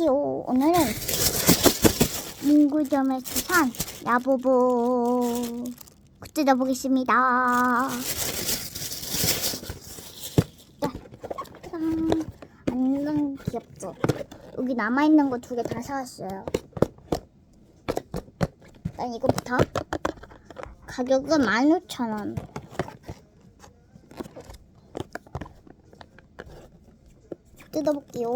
안녕하세요. 오늘은 문구점에서 산 야보보 뜯어 보겠습니다. 짠. 완전 귀엽죠? 여기 남아있는 거 두 개 다 사왔어요. 일단 이거부터. 가격은 15,000원. 뜯어볼게요.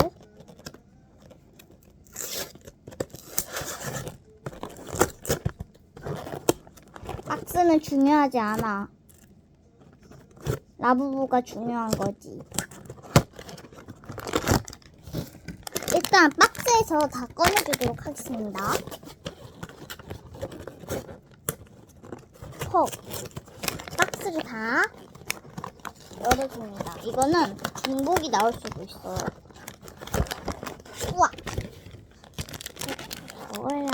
박스는 중요하지 않아. 라부부가 중요한 거지. 일단 박스에서 다 꺼내주도록 하겠습니다. 퍽. 박스를 다 열어줍니다. 이거는 중복이 나올 수도 있어요. 우와. 뭐야?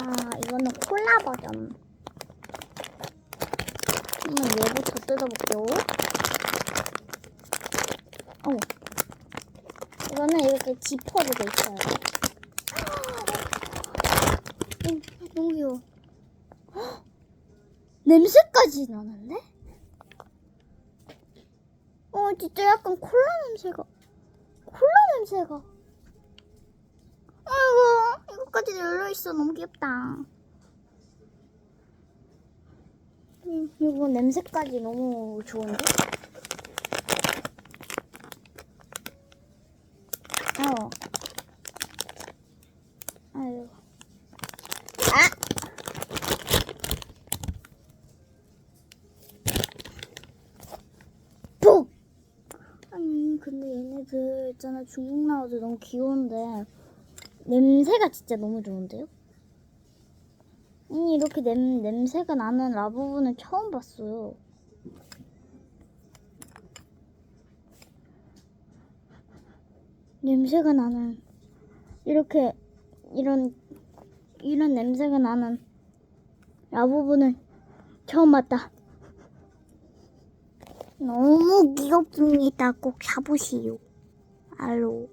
이거는 콜라 버전. 한번 얘부터 뜯어볼게요. 어. 이거는 이렇게 지퍼로 돼 있어요. 음, 너무 귀여워. 헉! 냄새까지 나는데? 어, 진짜 약간 콜라 냄새가. 콜라 냄새가. 아이고, 이거까지 열려있어. 너무 귀엽다. 음, 이거 냄새까지 너무 좋은데? 아유. 아유. 아! 푹! 아니, 근데 얘네들 있잖아. 중국 나오도 너무 귀여운데. 냄새가 진짜 너무 좋은데요? 아니, 이렇게 냄, 냄새가 나는 라부부는 처음 봤어요. 냄새가 나는, 이렇게, 이런, 이런 냄새가 나는 라부부는 처음 봤다. 너무 귀엽습니다. 꼭 사보시오. 알로.